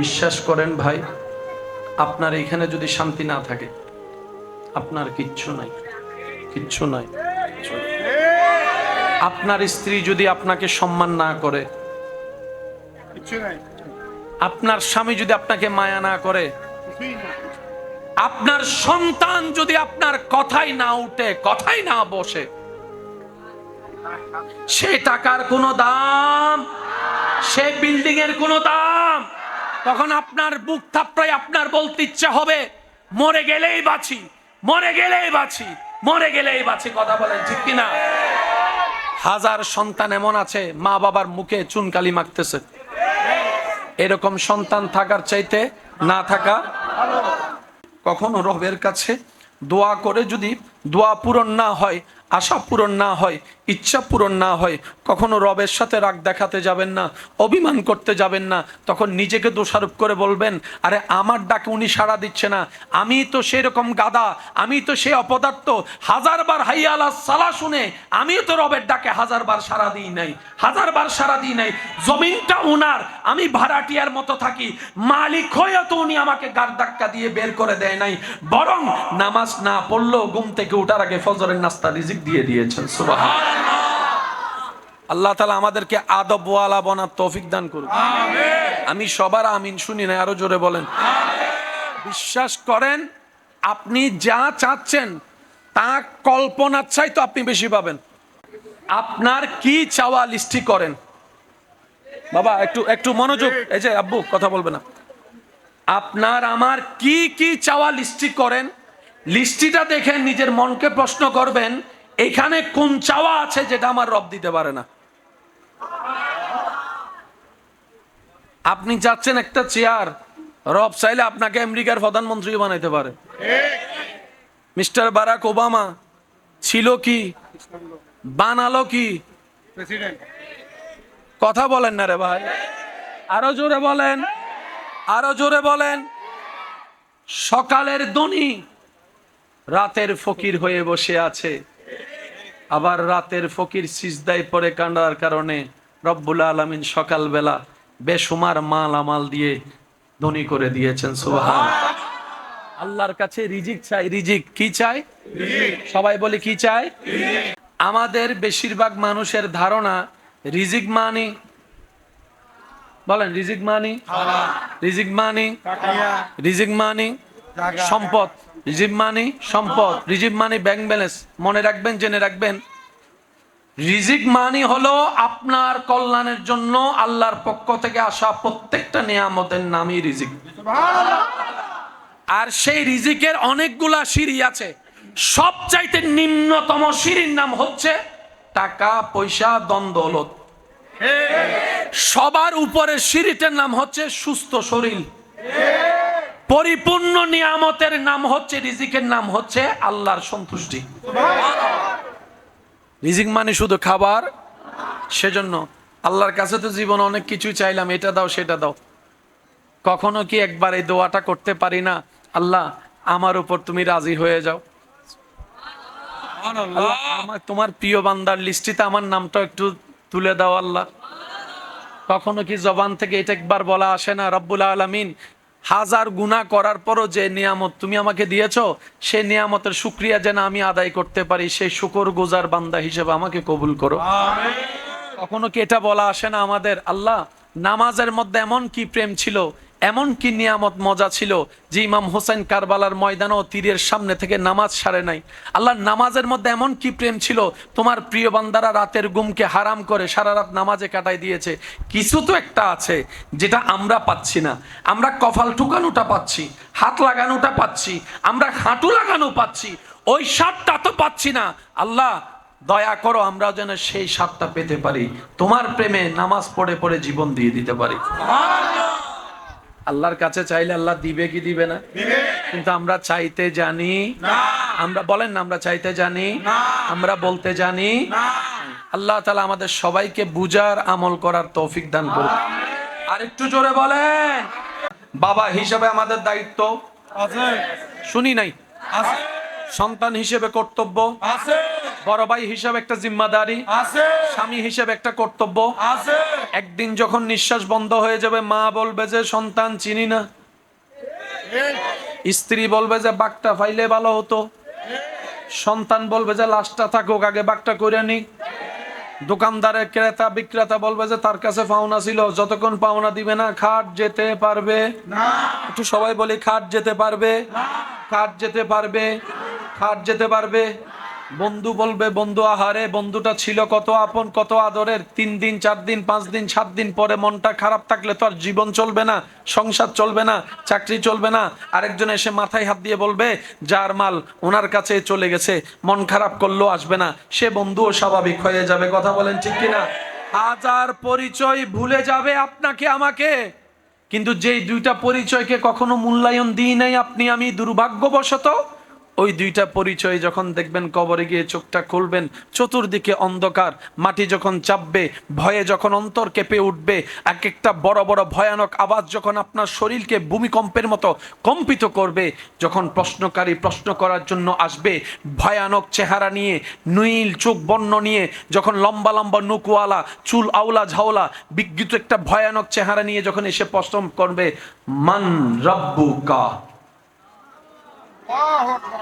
বিশ্বাস করেন ভাই, আপনার এখানে যদি শান্তি না থাকে, আপনার কিচ্ছু নাই কিচ্ছু নাই। আপনার স্ত্রী যদি আপনাকে সম্মান না করে, আপনার স্বামী যদি আপনাকে মায়া না করে, আপনার সন্তান যদি আপনার কথাই না উঠে, কথাই না বসে, সে টাকার কোনো দাম, সে বিল্ডিং এর কোনো দাম তখন আপনার বুক থাপড়াই আপনার বলতে ইচ্ছা হবে, মরে গেলেই বাঁচি, মরে গেলেই বাঁচি, মরে গেলেই বাঁচি, কথা বলেন ঠিক কিনা? হাজার সন্তান এমন আছে, মা বাবার মুখে চুনকালি মাখতেছে। এরকম সন্তান থাকার চাইতে না থাকা কখনো রবের কাছে দোয়া করে যদি দোয়া পূরণ না হয় আশা পূরণ না হয়, ইচ্ছা পূরণ না হয়, কখনো রবের সাথে রাগ দেখাতে যাবেন না, অভিমান করতে যাবেন না, তখন নিজেকে দোষারোপ করে বলবেন, আরে, আমার ডাকে উনি সাড়া দিচ্ছে না, আমি তো সেরকম গাদা আমি তো সে অপদার্থ, হাজারবার হাইয়ালা সালা শুনে আমিও তো রবের ডাকে হাজারবার সাড়া দিই নাই, হাজারবার সাড়া দিই নাই, জমিনটা উনার, আমি ভাড়াটিয়ার মতো থাকি, মালিক হয়েও তো উনি আমাকে গার ধাক্কা দিয়ে বের করে দেয় নাই, বরং নামাজ না পড়লেও ঘুম থেকে উঠার আগে ফজরের নাস্তা রিজিক দিয়ে দিয়েছেন আল্লাহ তালা আমাদেরকে আদবওয়ালা বনার তৌফিক দান করুন আমি সবার আমিন শুনি না আরও জোরে বলেন। বিশ্বাস করেন আপনি যা চাচ্ছেন তা কল্পনার চাই তো আপনি বেশি পাবেন। আপনার কি চাওয়া লিস্টি করেন। বাবা একটু একটু মনোযোগ এই যে আব্বু কথা বলবে না। আপনার আমার কি কি চাওয়া লিস্টি করেন লিস্টিটা দেখে নিজের মনকে প্রশ্ন করবেন এখানে কোন চাওয়া আছে যেটা আমার রব দিতে পারে না? আপনি চাচ্ছেন একটা চেয়ার রব চাইলে আপনাকে আমেরিকার প্রধানমন্ত্রী বানাইতে পারে। মিস্টার বারাক ওবামা ছিল কি? বানালো কি? কথা বলেন না রে ভাই। আরও জোরে বলেন আরও জোরে বলেন। সকালের দনি রাতের ফকির হয়ে বসে আছে। আবার রাতের ফকির সিজদায় পরে কান্ডার কারণে রব্বুল আলমিন সকালবেলা বেসুমার মাল আমাল দিয়ে ধনী করে দিয়েছেন সুবহান। আল্লাহর কাছে রিজিক চাই। রিজিক কি চাই? সবাই বলে কি চাই? আমাদের বেশিরভাগ মানুষের ধারণা রিজিক মানি। বলেন রিজিক মানি? রিজিক মানি? রিজিক মানি? সম্পদ। রিজিক মানি, সম্পদ রিজিক মানি, ব্যাংক ব্যালেন্স। মনে রাখবেন, জেনে রাখবেন। রিজিক মানি হলো আপনার কল্যাণের জন্য আল্লাহর পক্ষ থেকে আসা প্রত্যেকটা নিয়ামতের নামই রিজিক আর সেই রিজিকের অনেকগুলা সিঁড়ি আছে। সবচাইতে নিম্নতম সিঁড়ির নাম হচ্ছে টাকা, পয়সা দ্বন্দ্বলত সবার উপরের সিঁড়িটার নাম হচ্ছে সুস্থ শরীর। পরিপূর্ণ নিয়ামতের নাম হচ্ছে রিজিকের নাম হচ্ছে আল্লাহর সন্তুষ্টি। রিজিক মানে শুধু খাবার? সেজন্য আল্লাহর কাছে তো জীবন অনেক কিছু চাইলাম এটা দাও সেটা দাও। কখনো কি একবার এই দোয়াটা করতে পারি না? আল্লাহ আমার উপর তুমি রাজি হয়ে যাও। আমার তোমার প্রিয় বান্দার লিস্টিতে আমার নামটা একটু তুলে দাও আল্লাহ। কখনো কি জবান থেকে এটা একবার বলা আসে না? রব্বুল আলমিন হাজার গুণা করার পরও যে নিয়ামত তুমি আমাকে দিয়েছ সেই নিয়ামতের শুক্রিয়া যেন আমি আদায় করতে পারি সেই শুকর গুজার বান্দা হিসেবে আমাকে কবুল করো। কখনো কি এটা বলা আসে না আমাদের? আল্লাহ নামাজের মধ্যে এমন কি প্রেম ছিল এমন কি নিয়ামত মজা ছিল যে ইমাম হোসেন কারবালার ময়দানও তীরের সামনে থেকে নামাজ সারে নাই। আল্লাহ নামাজের মধ্যে এমন কি প্রেম ছিল? তোমার প্রিয় বান্দারা রাতের গুমকে হারাম করে সারা রাত নামাজে কাটাই দিয়েছে। কিছু তো একটা আছে যেটা আমরা পাচ্ছি না। আমরা কফাল ঠুকানোটা পাচ্ছি, হাত লাগানোটা পাচ্ছি, আমরা হাঁটু লাগানো পাচ্ছি, ওই স্বাদটা তো পাচ্ছি না। আল্লাহ, দয়া করো আমরা যেন সেই স্বাদটা পেতে পারি। তোমার প্রেমে নামাজ পড়ে পড়ে জীবন দিয়ে দিতে পারি। আল্লাহর কাছে চাইলে আল্লাহ দিবে কি দিবে না? কিন্তু আমরা চাইতে জানি। আমরা বলেন না আমরা চাইতে জানি। আমরা বলতে জানি। আল্লাহ তালা আমাদের সবাইকে বুজার আমল করার তৌফিক দান করুন আর একটু জোরে বলেন। বাবা হিসাবে আমাদের দায়িত্ব। আছে। শুনি নাই। আছে। সন্তান হিসেবে কর্তব্য। আছে। বড় ভাই হিসেবে একটা জিম্মাদারি। আছে। স্বামী হিসেবে একটা কর্তব্য। আছে। একদিন যখন নিঃশ্বাস বন্ধ হয়ে যাবে মা বলবে যে সন্তান চিনি না। স্ত্রী বলবে যে বাঘটা ফাইলে ভালো হতো। সন্তান বলবে যে লাশটা থাকুক আগে বাঘটা করে নি দোকানদারের ক্রেতা বিক্রেতা বলবে যে তার কাছে পাওনা ছিল যতক্ষণ পাওনা দিবে না খাট যেতে পারবে? না। একটু সবাই বলি খাট যেতে পারবে? খাট যেতে পারবে? খাট যেতে পারবে? বন্ধু বলবে, বন্ধু আহারে, বন্ধুটা ছিল কত আপন, কত আদরের। তিন দিন, চার দিন, পাঁচ দিন, সাত দিন পরে মনটা খারাপ থাকলে তো আর জীবন চলবে না, সংসার চলবে না, চাকরি চলবে না। আরেকজন এসে মাথায় হাত দিয়ে বলবে, যার মাল ওনার কাছে চলে গেছে, মন খারাপ করলেও আসবে না। সে বন্ধুও স্বাভাবিক হয়ে যাবে। কথা বলেন ঠিক কিনা? হাজার পরিচয় ভুলে যাবে আপনাকে, আমাকে। কিন্তু যেই দুইটা পরিচয়কে কখনো মূল্যায়ন দিই নাই আপনি, আমি দুর্ভাগ্যবশত ওই দুইটা পরিচয় যখন দেখবেন কবরে গিয়ে চোখটা খুলবেন, চতুর্দিকে অন্ধকার, মাটি যখন চাপবে, ভয়ে যখন অন্তর কেঁপে উঠবে এক একটা বড় বড় ভয়ানক আওয়াজ যখন আপনার শরীরকে ভূমিকম্পের মতো কম্পিত করবে, যখন প্রশ্নকারী প্রশ্ন করার জন্য আসবে, ভয়ানক চেহারা নিয়ে, নীল চোখ বর্ণ নিয়ে, যখন লম্বা লম্বা নুকুয়ালা, চুল আউলা ঝাওলা বিজ্ঞিত একটা ভয়ানক চেহারা নিয়ে যখন এসে প্রশ্ন করবে, মান রব্বু রব্বুকা?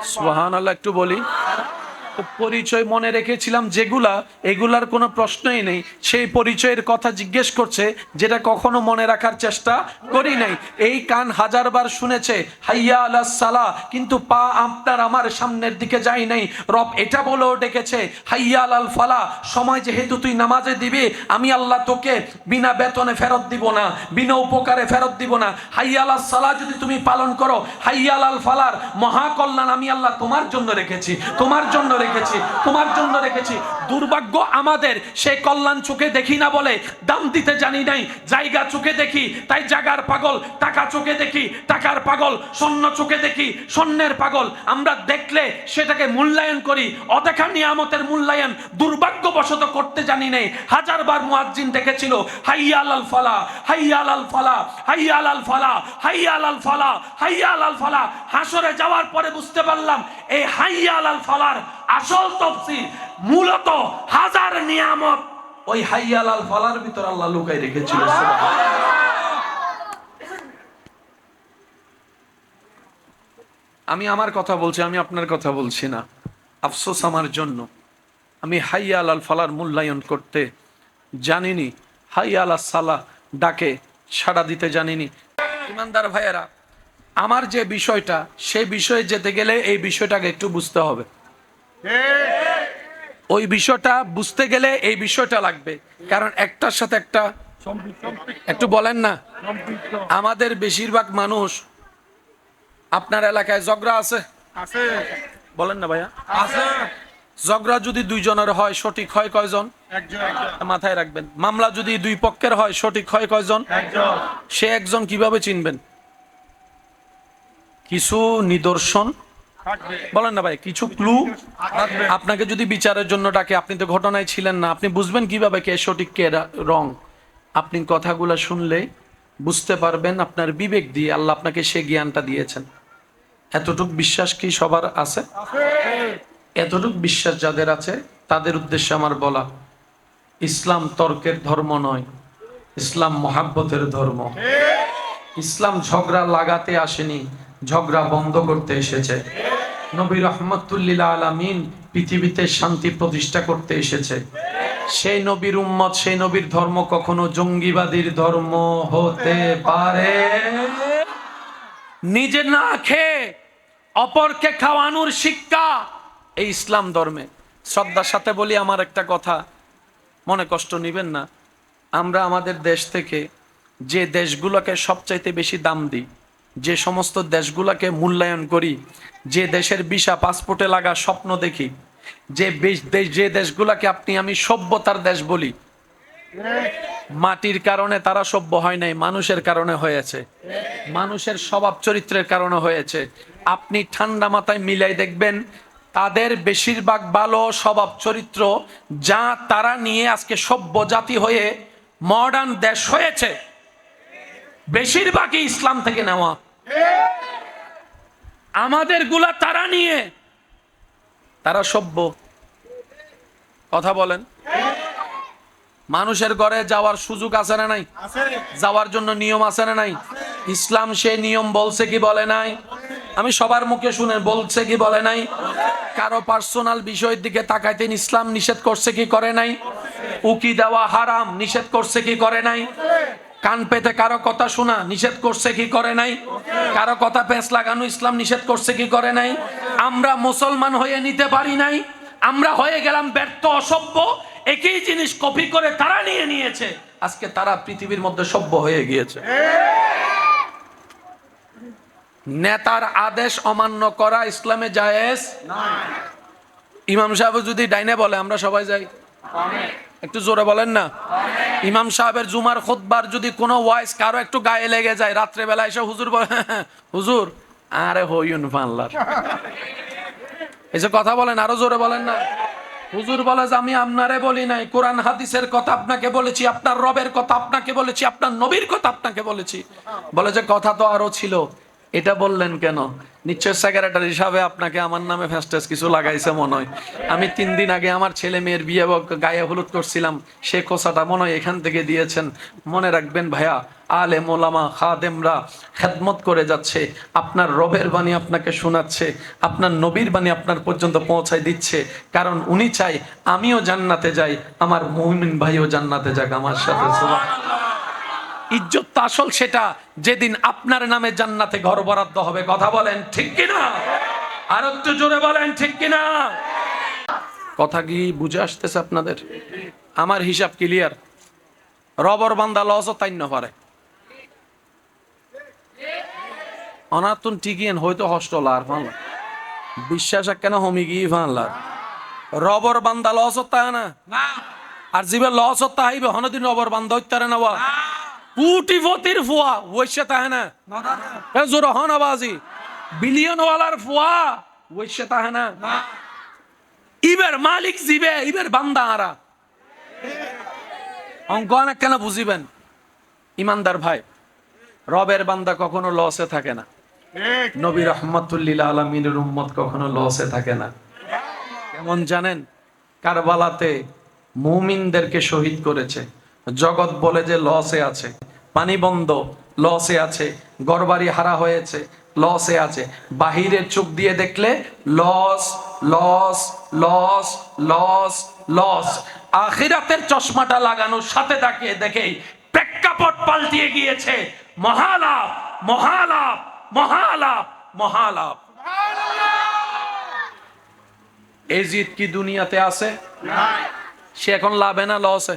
সুহান আল্লাহ একটু বলি তো পরিচয় মনে রেখেছিলাম যেগুলা, এগুলার কোনো প্রশ্নই নেই। সেই পরিচয়ের কথা জিজ্ঞেস করছে, যেটা কখনো মনে রাখার চেষ্টা করি নাই। এই কান হাজারবার শুনেছে, হাইয়া আলা সালা, কিন্তু পা আপনার আমার সামনের দিকে যাই নাই। রব এটা বলেও ডেকেছে, হাইয়া আল ফালা, সময় যেহেতু তুই নামাজে দিবি, আমি আল্লাহ তোকে বিনা বেতনে ফেরত দিব না, বিনা উপকারে ফেরত দিব না। হাইয়া আলা সালা যদি তুমি পালন করো, হাইয়া আল ফালার মহাকল্যাণ আমি আল্লাহ তোমার জন্য রেখেছি। তোমার জন্য রেখেছি তোমার জন্য রেখেছি দুর্ভাগ্য আমাদের, সেই কল্যাণ চোখে দেখি না বলে দাম দিতে জানি নাই, জায়গা চোখে দেখি, তাই জাগার পাগল, টাকা চোখে দেখি, টাকার পাগল, স্বর্ণ চোখে দেখি, স্বর্ণের পাগল। আমরা দেখলে সেটাকে মূল্যায়ন করি, অদেখা নিয়ামতের মূল্যায়ন দুর্ভাগ্যবশত করতে জানি নেই। হাজারবার মুয়াজ্জিন দেখেছিল, হাইয়াল আল ফালা, হাইয়াল আল ফালা, হাইয়াল আল ফালা, হাইয়াল আল ফালা, হাইয়াল আল ফালা। হাসরে যাওয়ার পরে বুঝতে পারলাম, এই হাইয়াল আল ফালার আসল তফসিল মূলত হাজার নিয়ামত ওই হাইয়াল আল ফালার ভিতর আল্লাহ লুকাই রেখেছিল আমি আমার কথা বলছি আমি আপনার কথা বলছি না। আফসোস আমার জন্য। আমি হাইয়াল আল ফালার মূল্যায়ন করতে জানিনি। হাইয়াল আল সালা ডাকে সাড়া দিতে জানিনি। ইমানদার ভাইয়েরা আমার যে বিষয়টা সেই বিষয়ে যেতে গেলে এই বিষয়টাকে একটু বুঝতে হবে। ওই বিষয়টা বুঝতে গেলে এই বিষয়টা লাগবে। কারণ একটার সাথে একটা একটু বলেন না। আমাদের বেশিরভাগ মানুষ আপনার এলাকায় ঝগড়া আছে? বলেন না ভাইয়া। আছে ঝগড়া যদি দুইজনের হয় সঠিক হয় কয়জন? মাথায় রাখবেন। মামলা যদি দুই পক্ষের হয় সঠিক হয় কয়জন? সে একজন কীভাবে চিনবেন? কিছু নিদর্শন বলেন না ভাই, কিছু ক্লু আপনাকে যদি বিচারের জন্য ডাকে, আপনি তো ঘটনায় ছিলেন না। আপনি বুঝবেন কীভাবে কে সঠিক, কে রং আপনি কথাগুলো শুনলে বুঝতে পারবেন আপনার বিবেক দিয়ে আল্লাহ আপনাকে সে জ্ঞানটা দিয়েছেন। এতটুক বিশ্বাস কি সবার আছে? এতটুক বিশ্বাস যাদের আছে, তাদের উদ্দেশ্যে আমার বলা, ইসলাম তর্কের ধর্ম নয়, ইসলাম মহাব্বতের ধর্ম। ইসলাম ঝগড়া লাগাতে আসেনি, ঝগড়া বন্ধ করতে এসেছে। নবী রহমতুল্লিল আলামিন পৃথিবীতে শান্তি প্রতিষ্ঠা করতে এসেছে। সেই নবীর উম্মত, সেই নবীর ধর্ম কখনো জঙ্গিবাদীর ধর্ম হতে পারে। নিজে না খেয়ে অপরকে খাওয়ানোর শিক্ষা এই ইসলাম ধর্মে। শ্রদ্ধার সাথে বলি আমার একটা কথা, মনে কষ্ট নিবেন না। আমরা আমাদের দেশ থেকে যে দেশগুলোকে সবচাইতে বেশি দাম দিই যে সমস্ত দেশগুলোকে মূল্যায়ন করি, যে দেশের ভিসা, পাসপোর্টে লাগা স্বপ্ন দেখি, যে যে দেশগুলোকে আপনি আমি সভ্যতার দেশ বলি, মাটির কারণে তারা সভ্য হয় নাই, মানুষের কারণে হয়েছে। মানুষের স্বভাব চরিত্রের কারণে হয়েছে। আপনি ঠান্ডা মাথায় মিলাই দেখবেন, তাদের বেশিরভাগ ভালো স্বভাব চরিত্র যা তারা নিয়ে আজকে সভ্য জাতি হয়ে মডার্ন দেশ হয়েছে। বেশিরভাগই ইসলাম থেকে নেওয়া। আমাদেরগুলা তারা নিয়ে। তারা সভ্য। কথা বলেন। মানুষের ঘরে যাওয়ার সুযোগ আছে না নাই? যাওয়ার জন্য নিয়ম আছে না নাই? ইসলাম সে নিয়ম বলছে কি বলে নাই? আমি সবার মুখে শুনে বলছে কি বলে নাই? কারও পার্সোনাল বিষয়ের দিকে তাকাইতেন ইসলাম নিষেধ করছে কি করে নাই? উকি দেওয়া হারাম নিষেধ করছে কি করে নাই? কান পেতে কারও কথা শোনা, নিষেধ করছে কি করে নাই? কারও কথা পেঁচ লাগানো ইসলাম নিষেধ করছে কি করে নাই? আমরা মুসলমান হয়ে নিতে পারি নাই, আমরা হয়ে গেলাম ব্যর্থ, অসভ্য, একই জিনিস কপি করে তারা নিয়ে নিয়েছে। আজকে তারা পৃথিবীর মধ্যে সভ্য হয়ে গিয়েছে। নেতার আদেশ অমান্য করা ইসলামে জায়েজ? ইমাম সাহেব যদি ডাইনে বলে, আমরা সবাই যাই। একটু জোরে বলেন না। ইমাম সাহেবের জুমার খুতবার যদি কোনো ওয়াইস কারও একটু গায়ে লেগে যায় রাত্রে বেলা এসে হুজুর বলে, হুজুর, আরে হইউন ফানলার যে কথা বলেন, আরও জোরে বলেন না। হুজুর বলে যে, আমি আপনারে বলি নাই, কোরআন হাদিসের কথা আপনাকে বলেছি, আপনার রবের কথা আপনাকে বলেছি, আপনার নবীর কথা আপনাকে বলেছি। বলে যে, কথা তো আরও ছিল। এটা বললেন কেন? নিশ্চয় সেক্রেটারি হিসাবে আপনাকে আমার নামে ফেস্টেস কিছু লাগাইছে মনে হয়। আমি তিন দিন আগে আমার ছেলে মেয়ের বিয়ে গায়ে হলুদ করছিলাম, সে খোসাটা মনে হয় এখান থেকে দিয়েছেন। মনে রাখবেন ভাইয়া, আলে মোলামা খাদেমরা খেদমত করে যাচ্ছে। আপনার রবের বাণী আপনাকে শোনাচ্ছে, আপনার নবীর বাণী আপনার পর্যন্ত পৌঁছায় দিচ্ছে। কারণ উনি চাই আমিও জান্নাতে যাই, আমার মুমিন ভাইও জান্নাতে যাক আমার সাথে। ইজ্জত তো আসল সেটা যেদিন আপনার নামে জান্নাতে ঘর বরাদ্দ হবে কথা বলেন ঠিক কিনা? আর একটু জোরে বলেন ঠিক কিনা? কথা কি বুঝে আসতেছে আপনাদের? আমার হিসাব ক্লিয়ার রবর বান্দা লস তাই পারে। অনাতুন টিকিয়েন হয়তো হস্টল আর ফানলা বিশ্বাস আর কেন হমি গিয়ে ফানলার রবর বান্দা লস তাই না। আর জিবে লস তাইবে হনদিন রবর বান্দা হইতারে না। কোটি ভতির ফুয়া ওইসে তাহে না জোর হন আবাজি বিলিয়ন ওয়ালার ফুয়া ওইসে তাহে না ইবের মালিক জিবে ইবের বান্দা আরা অঙ্ক অনেক কেন বুঝিবেন ইমানদার ভাই রবের বান্দা কখনো লসে থাকে না নবী রহমতুল্লিল আলমিনের উম্মত কখনো লসে থাকে না কেমন জানেন কারবালাতে মুমিনদেরকে শহীদ করেছে জগৎ বলে যে লসে আছে পানি বন্ধ লসে আছে গড়বাড়ি হারা হয়েছে লসে আছে। বাহিরের চোখ দিয়ে দেখলে loss loss loss loss loss. আখিরাতের চশমাটা লাগানোর সাথে তাকিয়ে দেখেই প্রেক্ষাপট পাল্টিয়ে গিয়েছে। মহালাভ মহালাভ মহালাভ মহালাভ এজিদ কি দুনিয়াতে আছে? সে এখন লাভে না লসে।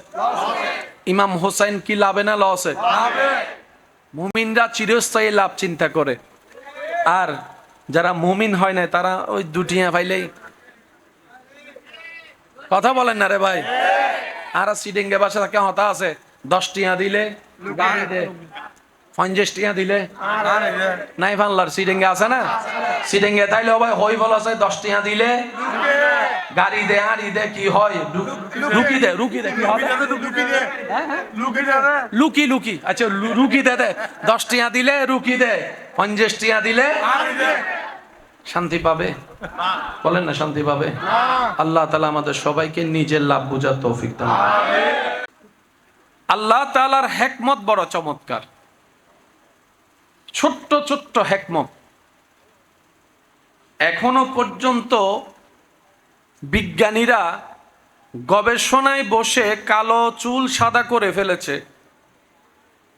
ইমাম হোসেন কি লাভে না লসে? মুমিনরা চিরস্থায়ী লাভ চিন্তা করে। আর যারা মুমিন হয় না তারা ওই দুটিয়া পাইলেই কথা বলেন না রে ভাই। আর সিডিঙ্গে বাসা থাকে হতা আছে। দশটিয়া দিলে দিলে? নাই আছে না? তাইলে দিলে? গাড়ি দে, আড়ি দে, কি হয়? আচ্ছা রুকি দে দিলে শান্তি পাবে? বলেন না শান্তি পাবে? আল্লাহ তালা আমাদের সবাইকে নিজের লাভ বোঝার তৌফিক। আল্লাহ তালার হেকমত বড় চমৎকার। ছোট্ট ছোট্ট হেকমত। এখনও পর্যন্ত বিজ্ঞানীরা গবেষণায় বসে কালো চুল সাদা করে ফেলেছে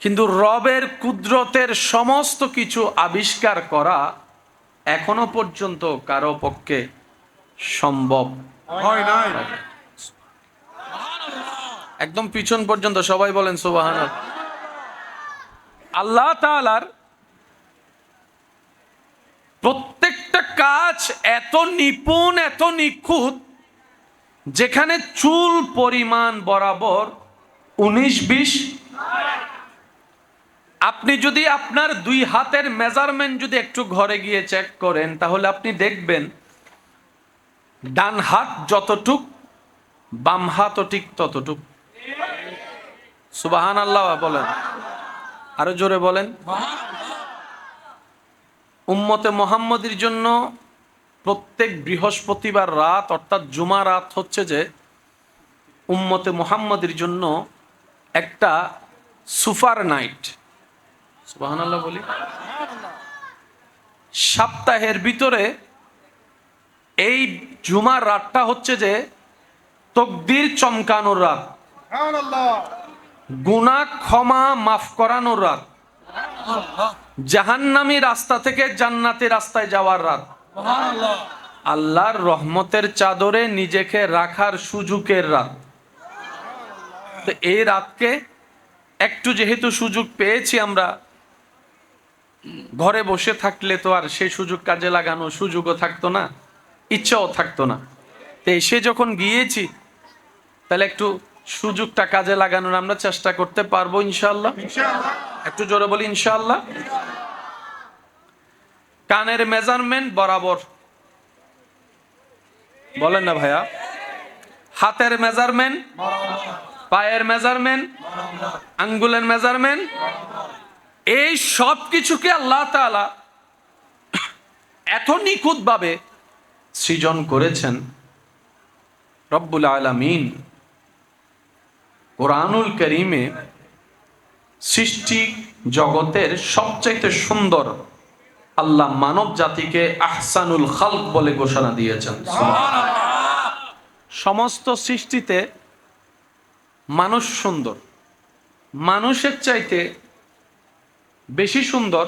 কিন্তু রবের কুদরতের সমস্ত কিছু আবিষ্কার করা এখনও পর্যন্ত কারও পক্ষে সম্ভব হয় নাই। একদম পিছন পর্যন্ত সবাই বলেন সুবাহান আল্লাহ তাআলার প্রত্যেকটা কাজ এত নিপুণ, এত নিখুঁত, যেখানে চুল পরিমাণ বরাবর উনিশ, বিশ। আপনি যদি আপনার দুই হাতের মেজারমেন্ট যদি একটু ঘরে গিয়ে চেক করেন, তাহলে আপনি দেখবেন ডান হাত যতটুক, বাম হাতও ঠিক ততটুক। সুবাহান আল্লাহ বলেন। আরও জোরে বলেন। উম্মতে মোহাম্মদের জন্য প্রত্যেক বৃহস্পতিবার রাত অর্থাৎ জুমা রাত হচ্ছে যে উম্মতে মুহাম্মদের জন্য একটা সুপার নাইট। সুবহানাল্লাহ বলি। সপ্তাহের ভিতরে এই জুমার রাতটা হচ্ছে যে তকদির চমকানোর রাত। গুনাহ ক্ষমা মাফ করানোর রাত। জাহান্নামী রাস্তা থেকে জান্নাতি রাস্তায় যাওয়ার রাত। আল্লাহর রহমতের চাদরে নিজেকে রাখার সুযোগের রাত। তো এই রাতকে একটু যেহেতু সুযোগ পেয়েছি আমরা ঘরে বসে থাকলে তো আর সেই সুযোগ কাজে লাগানো সুযোগও থাকতো না ইচ্ছাও থাকতো না। তো এসে যখন গিয়েছি তাহলে একটু সুযোগটা কাজে লাগানোর আমরা চেষ্টা করতে পারব ইনশাল্লাহ একটু জোরে বলি ইনশাল্লাহ কানের মেজারমেন্ট বরাবর। বলেন না ভাইয়া। হাতের মেজারমেন্ট পায়ের মেজারমেন্ট আঙ্গুলের মেজারমেন্ট এই সব কিছুকে আল্লাহ তাআলা এত নিখুঁতভাবে সৃজন করেছেন রব্বুল আলামিন। কোরআনুল করিমে সৃষ্টি জগতের সবচাইতে সুন্দর আল্লাহ মানব জাতিকে আহসানুল খালক বলে ঘোষণা দিয়েছেন। সমস্ত সৃষ্টিতে মানুষ সুন্দর। মানুষের চাইতে বেশি সুন্দর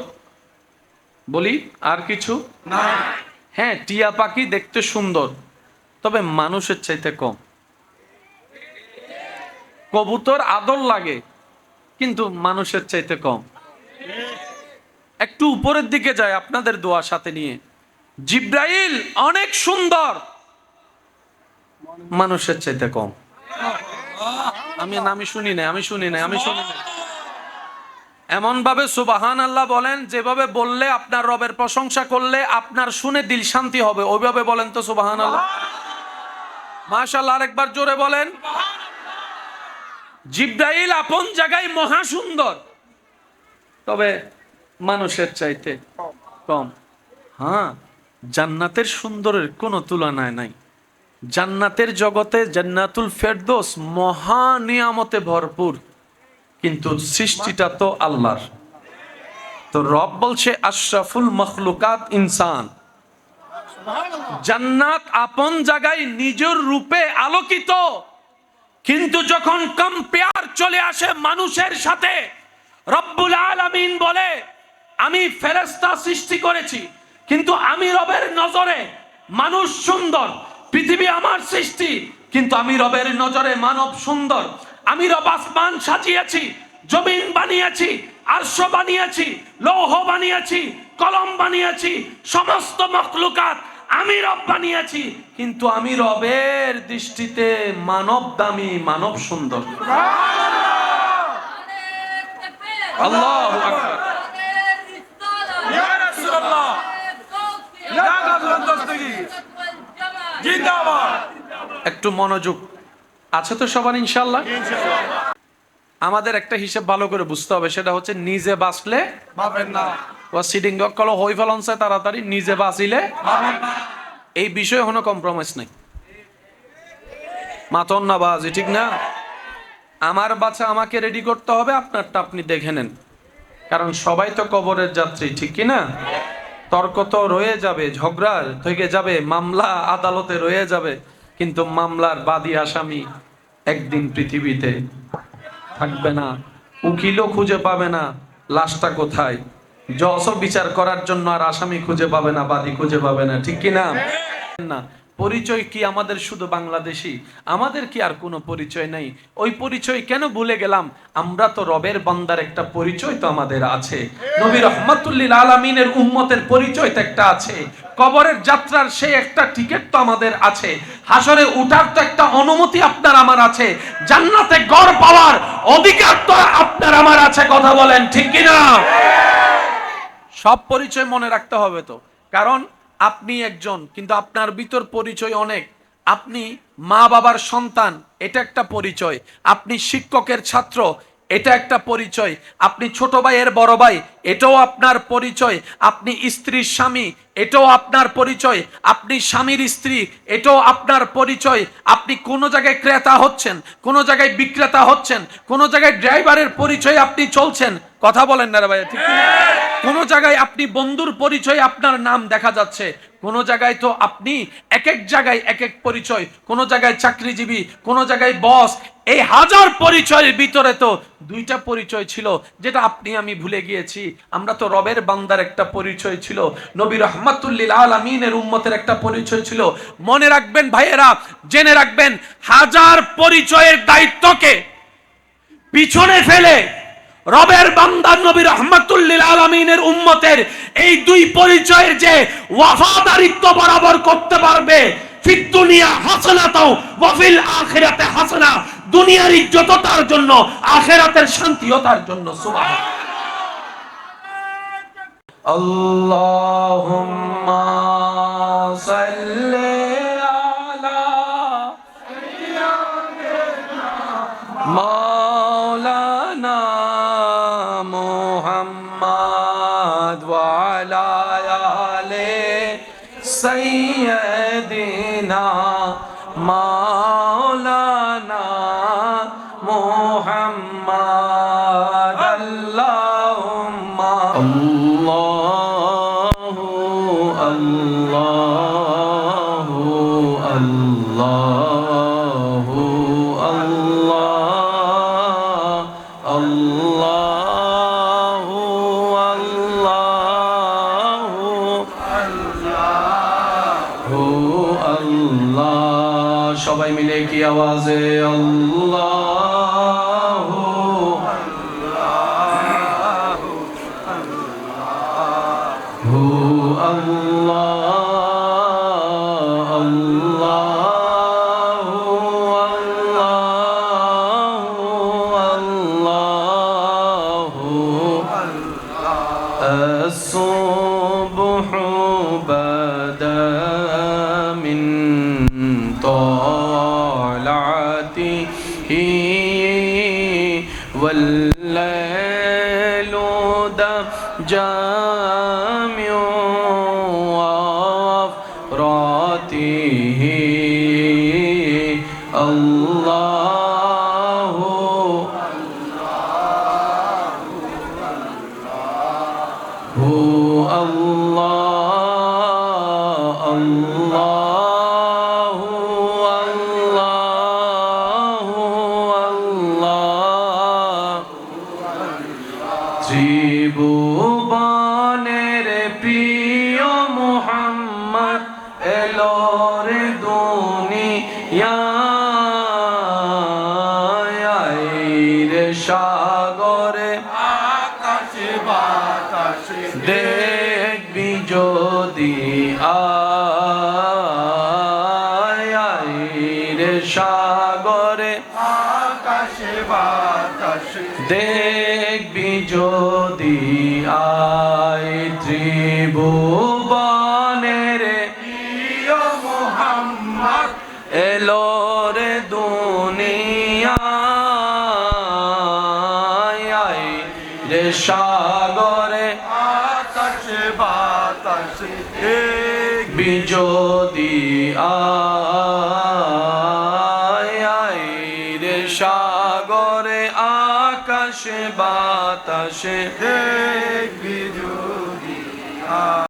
বলি আর কিছু? হ্যাঁ টিয়া পাখি দেখতে সুন্দর তবে মানুষের চাইতে কম। কবুতর আদর লাগে কিন্তু মানুষের চাইতে কম। একটু উপরের দিকে যায় আপনাদের দোয়া সাথে নিয়ে। জিব্রাইল অনেক সুন্দর। মানুষের চাইতে কম। আমি আমি শুনি না আমি শুনি না আমি শুনি না এমন ভাবে সুবাহান আল্লাহ বলেন, যেভাবে বললে আপনার রবের প্রশংসা করলে আপনার শুনে দিল শান্তি হবে। ওইভাবে বলেন তো সুবাহান আল্লাহ মাশাল্লাহ আরেকবার জোরে বলেন। জিব্রাইল আপন জায়গায় মহা সুন্দর। তবে মানুষের চাইতে কম। হ্যাঁ জান্নাতের সুন্দরের কোনো তুলনায় নাই। জান্নাতের জগতে জান্নাতুল ফেরদোস মহা নিয়ামতে ভরপুর। কিন্তু সৃষ্টিটা তো আল্লাহর। তো রব বলছে, আশরাফুল মখলুকাত ইনসান। জান্নাত আপন জায়গায় নিজের রূপে আলোকিত। কিন্তু যখন কম্পেয়ার চলে আসে মানুষের সাথে, রব্বুল আলামিন বলে, আমি ফেরেস্তা সৃষ্টি করেছি, কিন্তু আমি রবের নজরে মানুষ সুন্দর, পৃথিবী আমার সৃষ্টি, কিন্তু আমি রবের নজরে মানব সুন্দর। আমি রব আসমান সাজিয়েছি, জমিন বানিয়েছি, আরশ বানিয়েছি, লৌহ বানিয়েছি, কলম বানিয়েছি, সমস্ত মখলুকাত আমি রব বানিয়েছি কিন্তু আমি রবের দৃষ্টিতে মানব দামি মানব সুন্দর। আল্লাহু একটু মনোযোগ। আছে তো সবার ইনশাল্লাহ আমাদের একটা হিসাব ভালো করে বুঝতে হবে সেটা হচ্ছে নিজে বাঁচলে না। ও সিডিং কল হই তাড়াতাড়ি নিজে বাঁচিলে। এই বিষয়ে কোনো কম্প্রোমাইজ নাই। মাতন না বাজি ঠিক না? আমার বাচ্চা আমাকে রেডি করতে হবে, আপনারটা আপনি দেখে নেন। কারণ সবাই তো কবরের যাত্রী, ঠিক কি না? তর্ক তো রয়ে যাবে, ঝগড়া থেকে যাবে, মামলা আদালতে রয়ে যাবে, কিন্তু মামলার বাদী আসামি একদিন পৃথিবীতে থাকবে না, উকিলও খুঁজে পাবে না, লাশটা কোথায়? জজ বিচার করার জন্য আর আসামি খুঁজে পাবে না বাদী খুঁজে পাবে না ঠিক কি না না পরিচয় কি আমাদের শুধু বাংলাদেশি? আমাদের কি আর কোনো পরিচয় নাই? ওই পরিচয় কেন ভুলে গেলাম? আমরা তো রবের বান্দার একটা পরিচয় তো আমাদের আছে। নবী রহমাতুল্লিল আলমিনের উম্মতের পরিচয় তো একটা আছে। কবরের যাত্রার সেই একটা টিকিট তো আমাদের আছে। হাসরে উঠার তো একটা অনুমতি আপনার আমার আছে। জান্নাতে গড় পাওয়ার অধিকার তো আপনার আমার আছে কথা বলেন ঠিক কিনা? সব পরিচয় মনে রাখতে হবে তো। কারণ আপনি একজন, কিন্তু আপনার ভিতর পরিচয় অনেক। আপনি মা বাবার সন্তান, এটা একটা পরিচয়। আপনি শিক্ষকের ছাত্র, এটা একটা পরিচয়। আপনি ছোট ভাইয়ের বড় ভাই, এটাও আপনার পরিচয়। আপনি স্ত্রীর স্বামী, এটাও আপনার পরিচয়। আপনি স্বামীর স্ত্রী, এটাও আপনার পরিচয়। আপনি কোনো জায়গায় ক্রেতা হচ্ছেন, কোনো জায়গায় বিক্রেতা হচ্ছেন, কোনো জায়গায় ড্রাইভারের পরিচয় আপনি চলছেন। কথা বলেন না রে ভাই ঠিক? কোনো? জায়গায় আপনি বন্ধুর পরিচয় আপনার নাম দেখা যাচ্ছে কোন জায়গায় তো আপনি এক এক জায়গায় এক এক পরিচয় কোন জায়গায় চাকরিজীবী কোন জায়গায় বস এই হাজার পরিচয়ের ভিতরে তো দুইটা পরিচয় ছিল যেটা আপনি আমি ভুলে গিয়েছি। আমরা তো রবের বান্দার একটা পরিচয় ছিল নবী রহমাতুল্লিল আলমিনের উম্মতের একটা পরিচয় ছিল। মনে রাখবেন ভাইয়েরা জেনে রাখবেন হাজার পরিচয়ের দায়িত্বকে পিছনে ফেলে রবের বান্দার নবী রহমাতুল্লিল আলমিনের উম্মতের এই দুই পরিচয়ের যে ওয়াফাদারিত্ব বরাবর করতে পারবে দুনিয়ার জন্য, আখিরাতের শান্তিও তার জন্য আল্লাহ সবাই মিলে কি আওয়াজে আল্লাহ? وافراته যদি আয় রে সাগরে আকাশে বাতাসে দেখবি সাগরে আকাশে বাতাসে এক